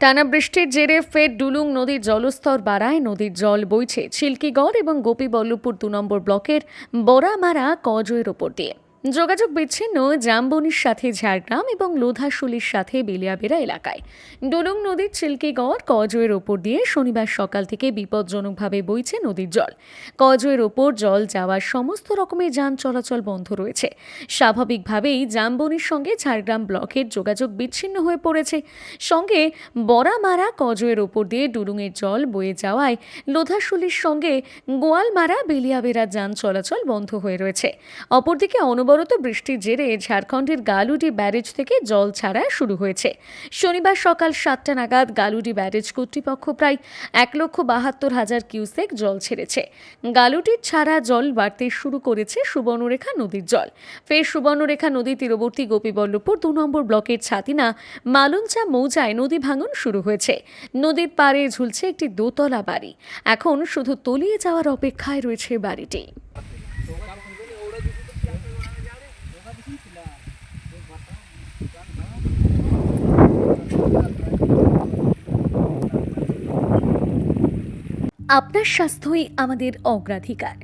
টানা বৃষ্টির জেরে ফের ডুলুং নদীর জলস্তর বাড়ায়। নদীর জল বইছে ছিলকিগড় এবং গোপীবল্লভপুর দু নম্বর ব্লকের বরামারা কজয়ের ওপর দিয়ে। যোগাযোগ বিচ্ছিন্ন জামবনির সাথে ঝাড়গ্রাম এবং লোধাশুলির সাথে বেলিয়াবেড়া এলাকায়। ডুলুং নদীর চিল্কিগড় কজয়ের ওপর দিয়ে শনিবার সকাল থেকে বিপজ্জনকভাবে বইছে নদীর জল। কজয়ের ওপর জল যাওয়ার সমস্ত রকমের যান চলাচল বন্ধ রয়েছে। স্বাভাবিকভাবেই জামবনির সঙ্গে ঝাড়গ্রাম ব্লকের যোগাযোগ বিচ্ছিন্ন হয়ে পড়েছে। সঙ্গে বড়ামারা কজয়ের ওপর দিয়ে ডুলুংয়ের জল বয়ে যাওয়ায় লোধাশুলির সঙ্গে গোয়ালমারা বেলিয়াবেড়া যান চলাচল বন্ধ হয়ে রয়েছে। অপরদিকে অনবরত বৃষ্টির জেরে ঝাড়খণ্ডের গালুডি ব্যারেজ থেকে জল ছাড়া শুরু হয়েছে। শনিবার সকাল সাতটা নাগাদ গালুডি ব্যারেজ কর্তৃপক্ষ প্রায় এক লক্ষ বাহাত্তর হাজার কিউসেক জল ছেড়েছে। গালুডির ছাড়া জল বাড়তে শুরু করেছে সুবর্ণরেখা নদীর জল। ফের সুবর্ণরেখা নদী তীরবর্তী গোপীবল্লভপুর দু নম্বর ব্লকের ছাতিনা, মালঞ্চা, মৌজায় নদী ভাঙন শুরু হয়েছে। নদীর পাড়ে ঝুলছে একটি দোতলা বাড়ি। এখন শুধু তলিয়ে যাওয়ার অপেক্ষায় রয়েছে বাড়িটি। আপনার স্বাস্থ্যই আমাদের অগ্রাধিকার।